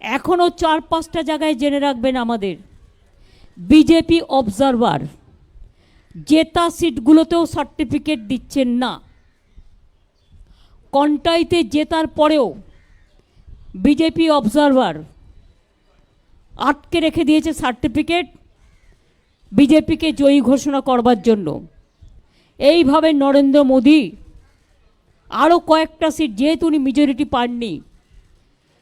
এখনও চার পাঁচটা জায়গায় জেনে রাখবেন আমাদের। বিজেপি অবজারভার জেতা সিটগুলোতেও সার্টিফিকেট দিচ্ছেন না। কন্টাইতে জেতার পরেও বিজেপি অবজারভার আটকে রেখে দিয়েছে সার্টিফিকেট বিজেপিকে জয়ী ঘোষণা করবার জন্য। এইভাবে নরেন্দ্র মোদী আরও কয়েকটা সিট, যেহেতু উনি মেজরিটি পাননি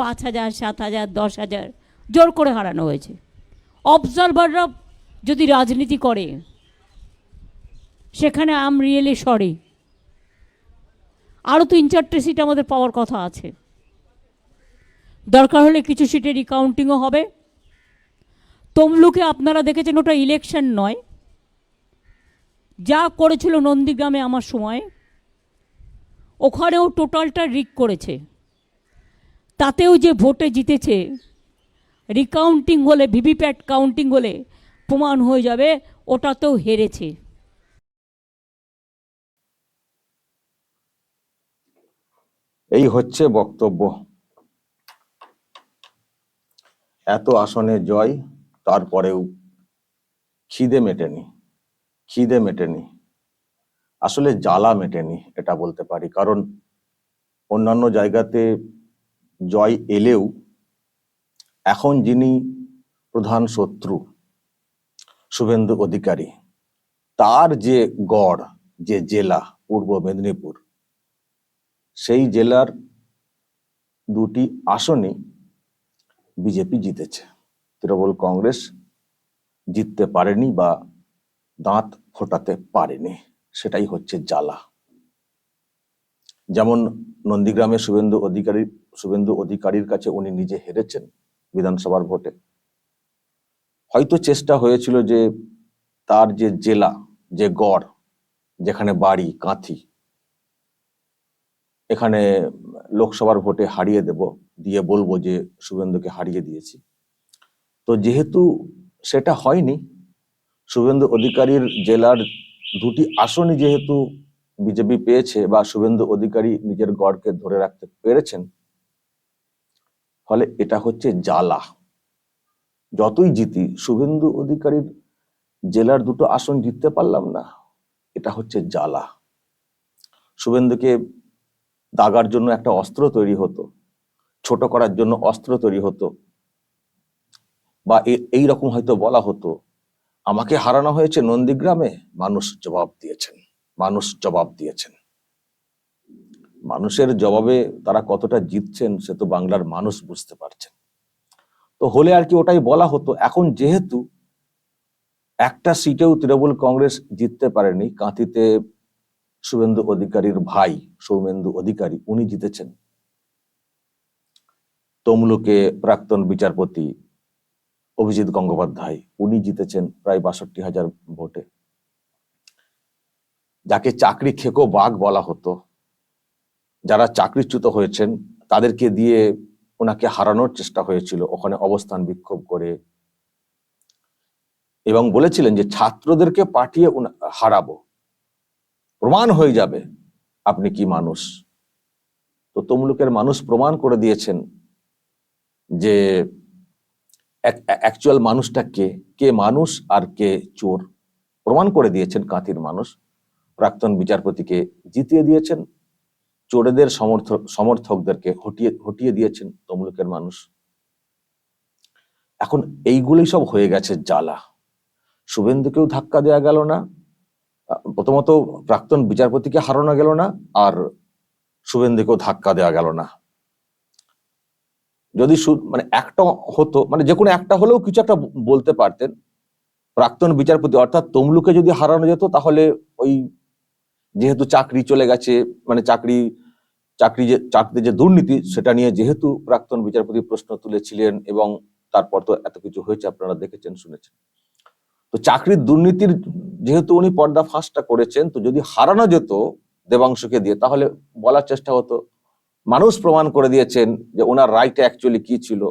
পাঁচ হাজার, সাত হাজার, দশ হাজার জোর করে হারানো হয়েছে। অবজারভাররা যদি রাজনীতি করে, সেখানে আম রিয়েলি সরি আরও তিন চারটে সিট আমাদের পাওয়ার কথা আছে। দরকার হলে কিছু সিটে রিকাউন্টিংও হবে। তমলুকে আপনারা দেখেছেন ওটা ইলেকশন নয়। যা করেছিল নন্দীগ্রামে আমার সময়, ওখানেও টোটালটা রিক করেছে। তাতেও যে ভোটে জিতেছে রিকাউন্টিং হলে, ভিভিপ্যাট কাউন্টিং হলে প্রমাণ হয়ে যাবে, ওটাতেও হেরেছে। এই হচ্ছে বক্তব্য। এত আসনে জয়, তারপরেও খিদে মেটেনি খিদে মেটেনি। আসলে জ্বালা মেটেনি, এটা বলতে পারি। কারণ অন্যান্য জায়গাতে জয় এলেও এখন যিনি প্রধান শত্রু, শুভেন্দু অধিকারী, তার যে গড়, যে জেলা পূর্ব মেদিনীপুর, সেই জেলার দুটি আসনই বিজেপি জিতেছে। তৃণমূল কংগ্রেস জিততে পারেনি বা দাঁত ফোটাতে পারেনি, সেটাই হচ্ছে জ্বালা। যেমন নন্দীগ্রামে শুভেন্দু অধিকারী, শুভেন্দু অধিকারীর কাছে উনি নিজে হেরেছেন বিধানসভার ভোটে। হয়তো চেষ্টা হয়েছিল যে তার যে জেলা, যে গড়, যেখানে বাড়ি, কাঁথি, এখানে লোকসভার ভোটে হারিয়ে দেব, দিয়ে বলব যে শুভেন্দুকে হারিয়ে দিয়েছি। তো যেহেতু সেটা হয়নি, শুভেন্দু অধিকারীর জেলার দুটি আসনই যেহেতু বিজেপি পেয়েছে বা শুভেন্দু অধিকারী নিজের গড়কে ধরে রাখতে পেরেছেন, ফলে এটা হচ্ছে জ্বালা। যতই জিতি, শুভেন্দু অধিকারীর জেলার দুটো আসন জিততে পারলাম না, এটা হচ্ছে জ্বালা। শুভেন্দুকে দাগার জন্য একটা অস্ত্র তৈরি হতো, ছোট করার জন্য অস্ত্র তৈরি হতো, বা এই রকম হয়তো বলা হতো, আমাকে হারানো হয়েছে নন্দীগ্রামে? মানুষ জবাব দিয়েছেন। মানুষ জবাব দিয়েছেন। মানুষের জবাবে তারা কতটা জিতছেন সে তো বাংলার মানুষ বুঝতে পারছেন। তো হলে আর কি ওটাই বলা হতো? এখন যেহেতু একটা সিটেও তৃণমূল কংগ্রেস জিততে পারেনি, কাঁথিতে শুভেন্দু অধিকারীর ভাই সৌমেন্দু অধিকারী, উনি জিতেছেন। তমলুকে প্রাক্তন বিচারপতি অভিজিৎ গঙ্গোপাধ্যায়, উনি জিতেছেন প্রায় বাষট্টি হাজার ভোটে। যাকে চাকরি খেকো বাঘ বলা হতো। যারা চাকরিচ্যুত হয়েছেন, তাদেরকে দিয়ে ওনাকে হারানোর চেষ্টা হয়েছিল, ওখানে অবস্থান বিক্ষোভ করে। এবং বলেছিলেন যে, ছাত্রদেরকে পাঠিয়ে হারাবো। প্রমাণ হয়ে যাবে আপনি কি মানুষ। তো তমলুকের মানুষ প্রমাণ করে দিয়েছেন যে অ্যাকচুয়াল মানুষটা কে? কে মানুষ আর কে চোর? প্রমাণ করে দিয়েছেন কাঁথির মানুষ। প্রাক্তন বিচারপতিকে জিতিয়ে দিয়েছেন। চোরেদের সমর্থক সমর্থকদেরকে হটিয়ে হটিয়ে দিয়েছেন তমলুকের মানুষ। এখন এইগুলোই সব হয়ে গেছে জ্বালা। শুভেন্দুকেও ধাক্কা দেওয়া গেল না, প্রথমত প্রাক্তন বিচারপতিকে হারানো গেল না, আর শুভেন্দুকেও ধাক্কা দেওয়া গেল না। যদি মানে একটা হতো মানে যে কোনো একটা হলেও কিছু একটা বলতে পারতেন। প্রাক্তন বিচারপতি অর্থাৎ তমলুকে যদি হারানো যেত, তাহলে ওই যেহেতু চাকরি চলে গেছে মানে চাকরি চাকরি যে, চাকরিতে যে দুর্নীতি, সেটা নিয়ে যেহেতু প্রাক্তন বিচারপতি প্রশ্ন তুলেছিলেন এবং তারপর তো এত কিছু হয়েছে, আপনারা দেখেছেন, শুনেছেন। তো চাকরির দুর্নীতির যেহেতু উনি পর্দা ফাঁসটা করেছেন, তো যদি হারানো যেত দেবাংশকে দিয়ে, তাহলে বলার চেষ্টা হতো। মানুষ প্রমাণ করে দিয়েছেন যে ওনার রায়টা অ্যাকচুয়ালি কি ছিল,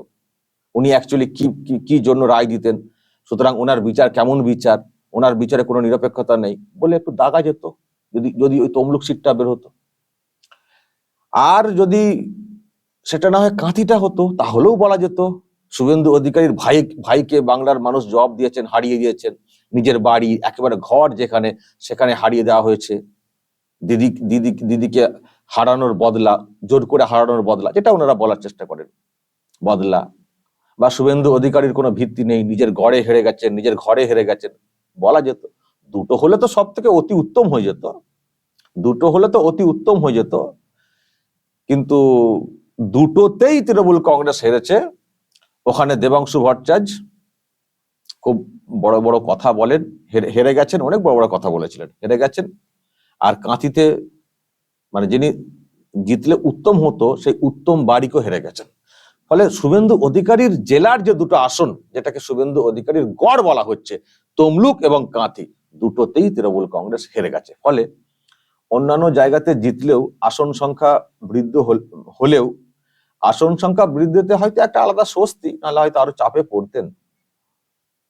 উনি অ্যাকচুয়ালি কি, কি- কি জন্য রায় দিতেন, সুতরাং ওনার বিচার কেমন বিচার ওনার বিচারে কোনো নিরপেক্ষতা নেই বলে একটু দাগা যেত। যদি যদি ওই তমলুক সিটটা বের হতো। আর যদি সেটা না হয় কাঁথিটা হতো, তাহলেও বলা যেত, শুভেন্দু অধিকারীর ভাই, ভাইকে বাংলার মানুষ জবাব দিয়েছেন, হারিয়ে দিয়েছেন। নিজের বাড়ি, একেবারে ঘর যেখানে, সেখানে হারিয়ে দেওয়া হয়েছে। দিদি দিদি, দিদিকে হারানোর বদলা, জোর করে হারানোর বদলা, যেটা ওনারা বলার চেষ্টা করেন। বদলা। বা শুভেন্দু অধিকারীর কোনো ভিত্তি নেই, নিজের গড়ে হেরে গেছেন, নিজের ঘরে হেরে গেছেন। বলা যেত। দুটো হলে তো সব থেকে অতি উত্তম হয়ে যেত। দুটো হলে তো অতি উত্তম হয়ে যেত। কিন্তু দুটোতেই তৃণমূল কংগ্রেস হেরেছে। ওখানে দেবাংশু ভট্টাচার্য খুব বড় বড় কথা বলেন, হেরে- গেছেন, অনেক বড় বড় কথা বলেছিলেন, হেরে গেছেন। আর কাঁথিতে মানে যিনি জিতলে উত্তম হতো, সেই উত্তম বাড়িকেও হেরে গেছেন। ফলে শুভেন্দু অধিকারীর জেলার যে দুটো আসন, যেটাকে শুভেন্দু অধিকারীর গড় বলা হচ্ছে, তমলুক এবং কাঁথি, দুটোতেই তৃণমূল কংগ্রেস হেরে গেছে। ফলে অন্যান্য জায়গাতে জিতলেও আসন সংখ্যা বৃদ্ধি হল- হলেও আসন সংখ্যা বৃদ্ধিতে হয়তো একটা আলাদা স্বস্তি, নাহলে হয়তো আরও চাপে পড়তেন।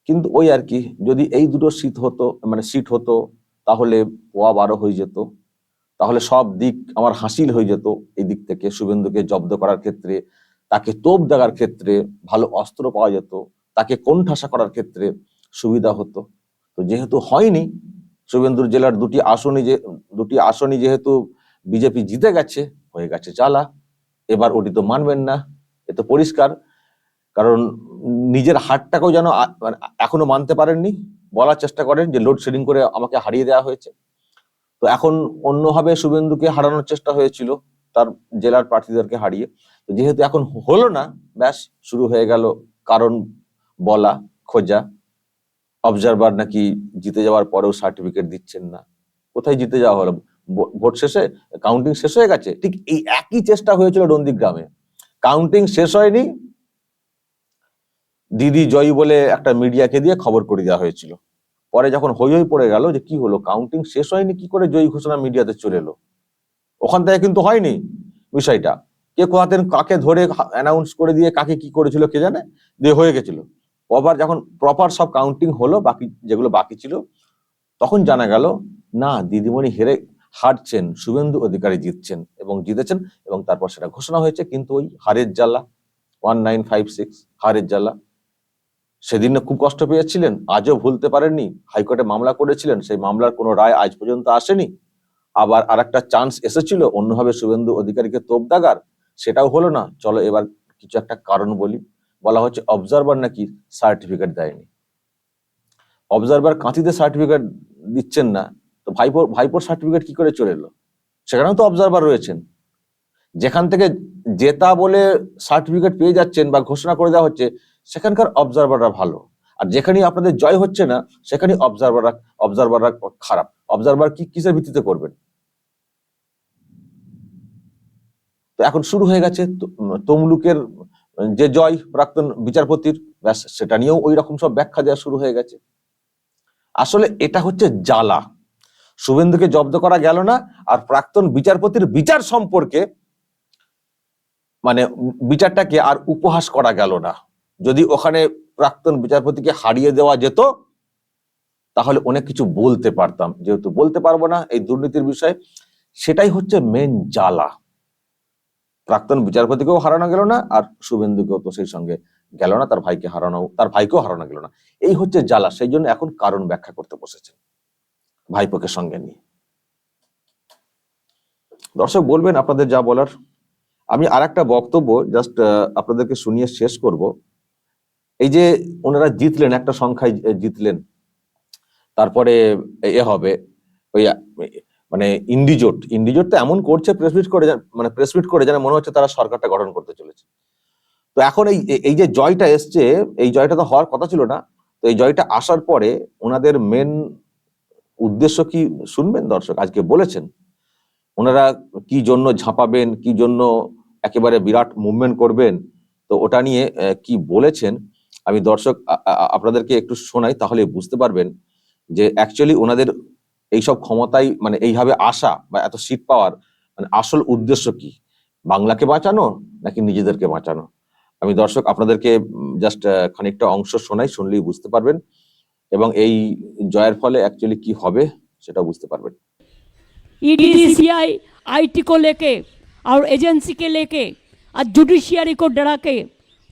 কিন্তু ওই আর কি, যদি এই দুটো সিট হতো মানে সিট হতো, তাহলে পোয়া বারো হয়ে যেত। তাহলে সব দিক আমার হাসিল হয়ে যেত এই দিক থেকে শুভেন্দুকে জব্দ করার ক্ষেত্রে, তাকে তোপ দেওয়ার ক্ষেত্রে ভালো অস্ত্র পাওয়া যেত, তাকে কোণঠাসা করার ক্ষেত্রে সুবিধা হতো। তো যেহেতু হয়নি শুভেন্দুর জেলার দুটি আসনই যে, দুটি আসনই যেহেতু বিজেপি জিতে গেছে, হয়ে গেছে চালা এবার ওটি তো মানবেন না, এ তো পরিষ্কার। কারণ নিজের হারটাকেও যেন মানে এখনও মানতে পারেননি, বলার চেষ্টা করেন যে লোডশেডিং করে আমাকে হারিয়ে দেওয়া হয়েছে। তো এখন অন্যভাবে শুভেন্দুকে হারানোর চেষ্টা হয়েছিল, তার জেলার প্রার্থীদেরকে হারিয়ে। তো যেহেতু এখন হলো না, ব্যাস শুরু হয়ে গেল কারণ বলা, খোঁজা। অবজারভার নাকি জিতে যাওয়ার পরেও সার্টিফিকেট দিচ্ছেন না। কোথায় জিতে যাওয়া হলো? ভোট শেষে? কাউন্টিং শেষ হয়ে গেছে? ঠিক এই একই চেষ্টা হয়েছিল নন্দীগ্রামে। কাউন্টিং শেষ হয়নি। দিদি জয়ী বলে একটা মিডিয়াকে দিয়ে খবর করে দেওয়া হয়েছিল। পরে যখন হই হই পড়ে গেল যে কি হলো? কাউন্টিং শেষ হয়নি, কি করে জয়ী ঘোষণা মিডিয়াতে চলে এলো? ওখান থেকে কিন্তু হয়নি বিষয়টা। কে কোথাতেন, কাকে ধরে অ্যানাউন্স করে দিয়ে, কাকে কি করেছিল কে জানে? দিয়ে হয়ে গেছিল। প্রপার যখন প্রপার সব কাউন্টিং হলো, বাকি যেগুলো বাকি ছিল, তখন জানা গেল, না, দিদিমণি হেরে হারছেন, শুভেন্দু অধিকারী জিতছেন এবং জিতেছেন এবং তারপর সেটা ঘোষণা হয়েছে, কিন্তু ওই হারের জ্বালা ওয়ান নাইন ফাইভ সিক্স হারের জ্বালা, সেদিন খুব কষ্ট পেয়েছিলেন, আজও ভুলতে পারেননি, হাইকোর্টে মামলা করেছিলেন, সেই মামলার কোনো রায় আজ পর্যন্ত আসেনি, আবার আর একটা চান্স এসেছিল, অন্যভাবে শুভেন্দু অধিকারীকে তোপ দাগার সেটাও হলো না, চলো এবার কিছু একটা কারণ বলি। বলা হচ্ছে অবজারভার নাকি সার্টিফিকেট দেয়নি। অবজারভার কাঁথিতে সার্টিফিকেট দিচ্ছেন না, তো ভাইপোর ভাইপোর সার্টিফিকেট কি করে চলে এলো? সেখানেও তো অবজারভার রয়েছেন। যেখান থেকে জেতা বলে সার্টিফিকেট পেয়ে যাচ্ছেন বা ঘোষণা করে দেওয়া হচ্ছে, সেখানকার অবজারভাররা ভালো। আর যেখানে আপনাদের জয় হচ্ছে না সেখানে অবজারভাররা অবজারভাররা খারাপ। অবজারভার কি কিসের ভিত্তিতে করবেন? তো এখন শুরু হয়ে গেছে তমলুকের যে জয় প্রাক্তন বিচারপতির, ব্যাস, সেটা নিয়েও ওই রকম সব ব্যাখ্যা দেওয়া শুরু হয়ে গেছে। আসলে এটা হচ্ছে জ্বালা। শুভেন্দুকে জব্দ করা গেল না, আর প্রাক্তন বিচারপতির বিচার সম্পর্কে মানে বিচারটাকে আর উপহাস করা গেল না। যদি ওখানে প্রাক্তন বিচারপতিকে হারিয়ে দেওয়া যেত, তাহলে অনেক কিছু বলতে পারতাম। যেহেতু বলতে পারব না এই দুর্নীতির বিষয়ে, সেটাই হচ্ছে মেন জ্বালা। প্রাক্তন বিচারপতিকেও হারানো গেল না, আর শুভেন্দুকেও তো সেই সঙ্গে গেল না, তার ভাইকে হারানো, তার ভাইকেও হারানো গেল না। এই হচ্ছে জ্বালা, সেই জন্য এখন কারণ ব্যাখ্যা করতে বসেছেন ভাইপোকে সঙ্গে নিয়ে। দর্শক, বলবেন আপনাদের যা বলার। আমি আর একটা বক্তব্য জাস্ট আপনাদেরকে শুনিয়ে শেষ করব। এই যে ওনারা জিতলেন, একটা সংখ্যায় জিতলেন, তারপরে এ হবে, ওই মানে ইন্ডিজোট ইন্ডিজোট তো এমন করছে প্রেস মিট করে মানে প্রেস মিট করে যেন মনে হচ্ছে তারা সরকারটা গঠন করতে চলেছে। তো এখন এই এই যে জয়টা এসছে, এই জয়টা তো হওয়ার কথা ছিল না, তো এই জয়টা আসার পরে ওনাদের মেন উদ্দেশ্য কি শুনবেন দর্শক? আজকে বলেছেন। ওনারা কি জন্য ঝাঁপাবেন, কি জন্য একেবারে বিরাট মুভমেন্ট করবেন, তো ওটা নিয়ে কি বলেছেন? আমি দর্শক আপনাদেরকে একটু শোনাই, তাহলে বুঝতে পারবেন যে অ্যাকচুয়ালি ওনাদের এইসব ক্ষমতায় মানে এইভাবে আসা বা এত সিট পাওয়ার মানে আসল উদ্দেশ্য কি বাংলাকে বাঁচানো নাকি নিজেদেরকে বাঁচানো আমি দর্শক আপনাদেরকে জাস্ট খানিকটা অংশ শোনাই শুনলেই বুঝতে পারবেন এবং এই জয়ের ফলে অ্যাকচুয়ালি কি হবে সেটা বুঝতে পারবেন ईडी सीबीआई आईटी को लेके और एजेंसी के लेके और जुडिशियरी को डरा के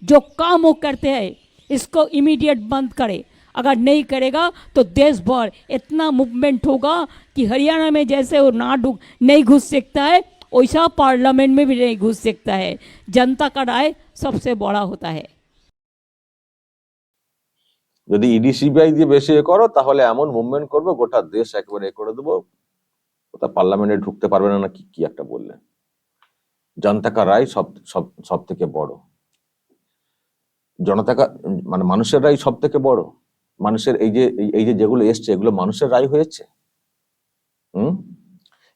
जो काम वो करते हैं इसको इमीडिएट बंद करे अगर नहीं करेगा तो देश भर इतना मूवमेंट होगा कि हरियाणा में जैसे वो ना ढुक नहीं घुस सकता है वैसा पार्लियामेंट में भी नहीं घुस सकता है जनता का राय सबसे बड़ा होता है যদি ইডি সিবিআই দিয়ে বেশি এ করো তাহলে এমন মুভমেন্ট করবো গোটা দেশ একেবারে এ করে দেবো ওটা পার্লামেন্টে ঢুকতে পারবে না না কি কি একটা বললেন জনতা কা রায় সব সব সব থেকে বড় জনতা কা মানে মানুষের রায় সব থেকে বড় মানুষের এই যে, এই- যে যেগুলো এসছে, এগুলো মানুষের রায় হয়েছে? হুম?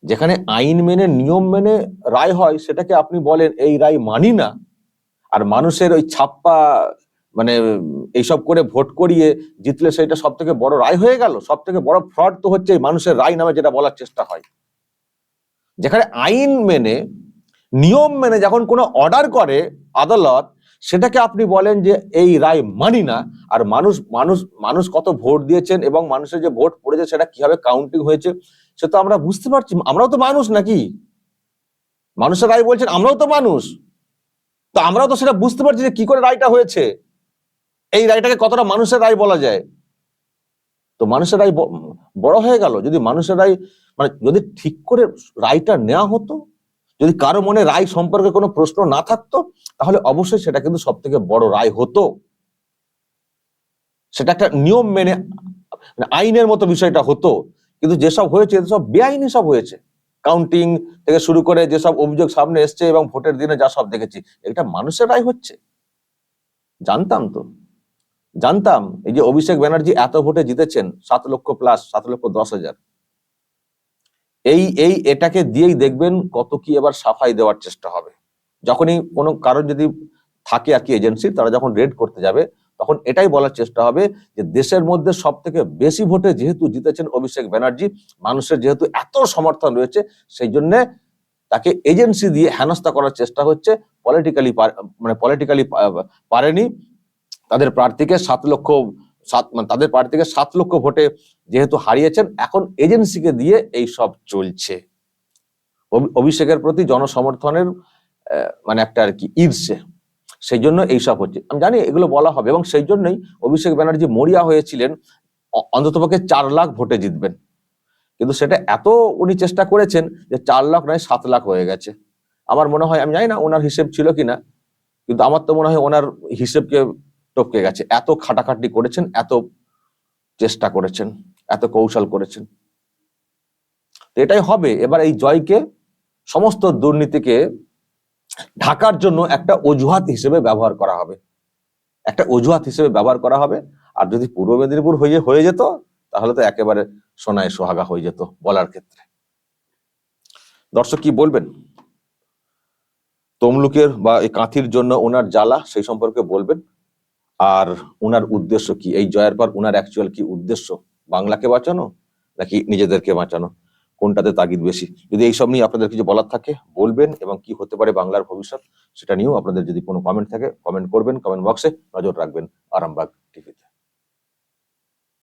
যেখানে আইন মেনে, নিয়ম মেনে রায় হয়, সেটাকে আপনি বলেন, এই রায় মানি না। আর মানুষের ওই ছাপ্পা মানে এইসব করে ভোট করিয়ে জিতলে সেটা সব থেকে বড় রায় হয়ে গেল। সব থেকে বড় ফ্রড তো হচ্ছে মানুষের রায় নামে যেটা বলার চেষ্টা হয়। যেখানে আইন মেনে, নিয়ম মেনে যখন কোনো অর্ডার করে আদালত সেটাকে আপনি বলেন যে এই রায় মানি না। আর মানুষ মানুষ মানুষ কত ভোট দিয়েছেন এবং মানুষের যে ভোট পড়েছে সেটা কীভাবে কাউন্টিং হয়েছে, সে তো আমরা বুঝতে পারছি। আমরাও তো মানুষ নাকি? মানুষের রায় বলছেন, আমরাও তো মানুষ। তো আমরাও তো সেটা বুঝতে পারছি যে কি করে রায়টা হয়েছে। এই রায়টাকে কতটা মানুষের রায় বলা যায়? তো মানুষের রায় বড় হয়ে গেল। যদি মানুষের রায় মানে যদি ঠিক করে রায়টা নেওয়া হতো যদি কারও মনে রায় সম্পর্কে কোনো প্রশ্ন না থাকতো, তাহলে অবশ্যই সেটা কিন্তু সব থেকে বড় রায় হতো। সেটা একটা নিয়ম মেনে মানে আইনের মতো বিষয়টা হতো। কিন্তু যেসব হয়েছে, সব বেআইনি সব হয়েছে। কাউন্টিং থেকে শুরু করে যেসব অভিযোগ সামনে এসছে এবং ভোটের দিনে যা সব দেখেছি, এটা মানুষের রায় হচ্ছে। জানতাম তো। জানতাম, এই যে অভিষেক ব্যানার্জি এত ভোটে জিতেছেন, সাত লক্ষ প্লাস সাত লক্ষ দশ হাজার। এই এই, এটাকে দিয়েই দেখবেন কত কি এবার সাফাই দেওয়ার চেষ্টা হবে। যখনই কোনো কারণ যদি থাকে আর কি এজেন্সি, তারা যখন রেড করতে যাবে, তখন এটাই বলার চেষ্টা হবে যে দেশের মধ্যে সব থেকে বেশি ভোটে যেহেতু জিতেছেন অভিষেক ব্যানার্জি, মানুষের যেহেতু এত সমর্থন রয়েছে, সেই জন্য তাকে এজেন্সি দিয়ে হেনস্থা করার চেষ্টা হচ্ছে। পলিটিক্যালি মানে পলিটিক্যালি পারেনি। তাদের প্রার্থীকে সাত লক্ষ, সাত মানে তাদের প্রার্থীকে সাত লক্ষ ভোটে যেহেতু হারিয়েছেন, এখন এজেন্সিকে দিয়ে এই সব চলছে। অভি- অভিষেকের প্রতি জনসমর্থনের মানে একটা আর কি ঈর্ষে। সেই জন্য এইসব হচ্ছে। আমি জানি এগুলো বলা হবে এবং সেই জন্যই অভিষেক ব্যানার্জি মরিয়া হয়েছিলেন অন্ততপক্ষে চার লাখ ভোটে জিতবেন। কিন্তু সেটা এত উনি চেষ্টা করেছেন যে চার লাখ নয়, সাত লাখ হয়ে গেছে। আমার মনে হয়, আমি জানি না ওনার হিসেব ছিল কিনা, কিন্তু আমার তো মনে হয় ওনার হিসেবকে টপকে গেছে। এত খাটাখাটি করেছেন, এত চেষ্টা করেছেন। এত কৌশল করেছেন। তো এটাই হবে। এবার এই জয়কে সমস্ত দুর্নীতিকে ঢাকার জন্য একটা অজুহাত হিসেবে ব্যবহার করা হবে। একটা অজুহাত হিসেবে ব্যবহার করা হবে। আর যদি পূর্ব মেদিনীপুর হয়ে হয়ে যেত, তাহলে তো একেবারে সোনায় সোহাগা হয়ে যেত বলার ক্ষেত্রে। দর্শক কি বলবেন? তমলুকের বা এই কাঁথির জন্য ওনার জ্বালা, সেই সম্পর্কে বলবেন? আর ওনার উদ্দেশ্য কি? এই জয়ের পর ওনার অ্যাকচুয়াল কি উদ্দেশ্য? বাংলাকে বাঁচানো নাকি নিজেদেরকে বাঁচানো? কোনটাতে তাগিদ বেশি? যদি এইসব নিয়ে আপনাদের কিছু বলার থাকে, বলবেন এবং কি হতে পারে বাংলার ভবিষ্যৎ, সেটা নিয়েও আপনাদের যদি কোনো কমেন্ট থাকে কমেন্ট করবেন কমেন্ট বক্সে নজর রাখবেন আরামবাগ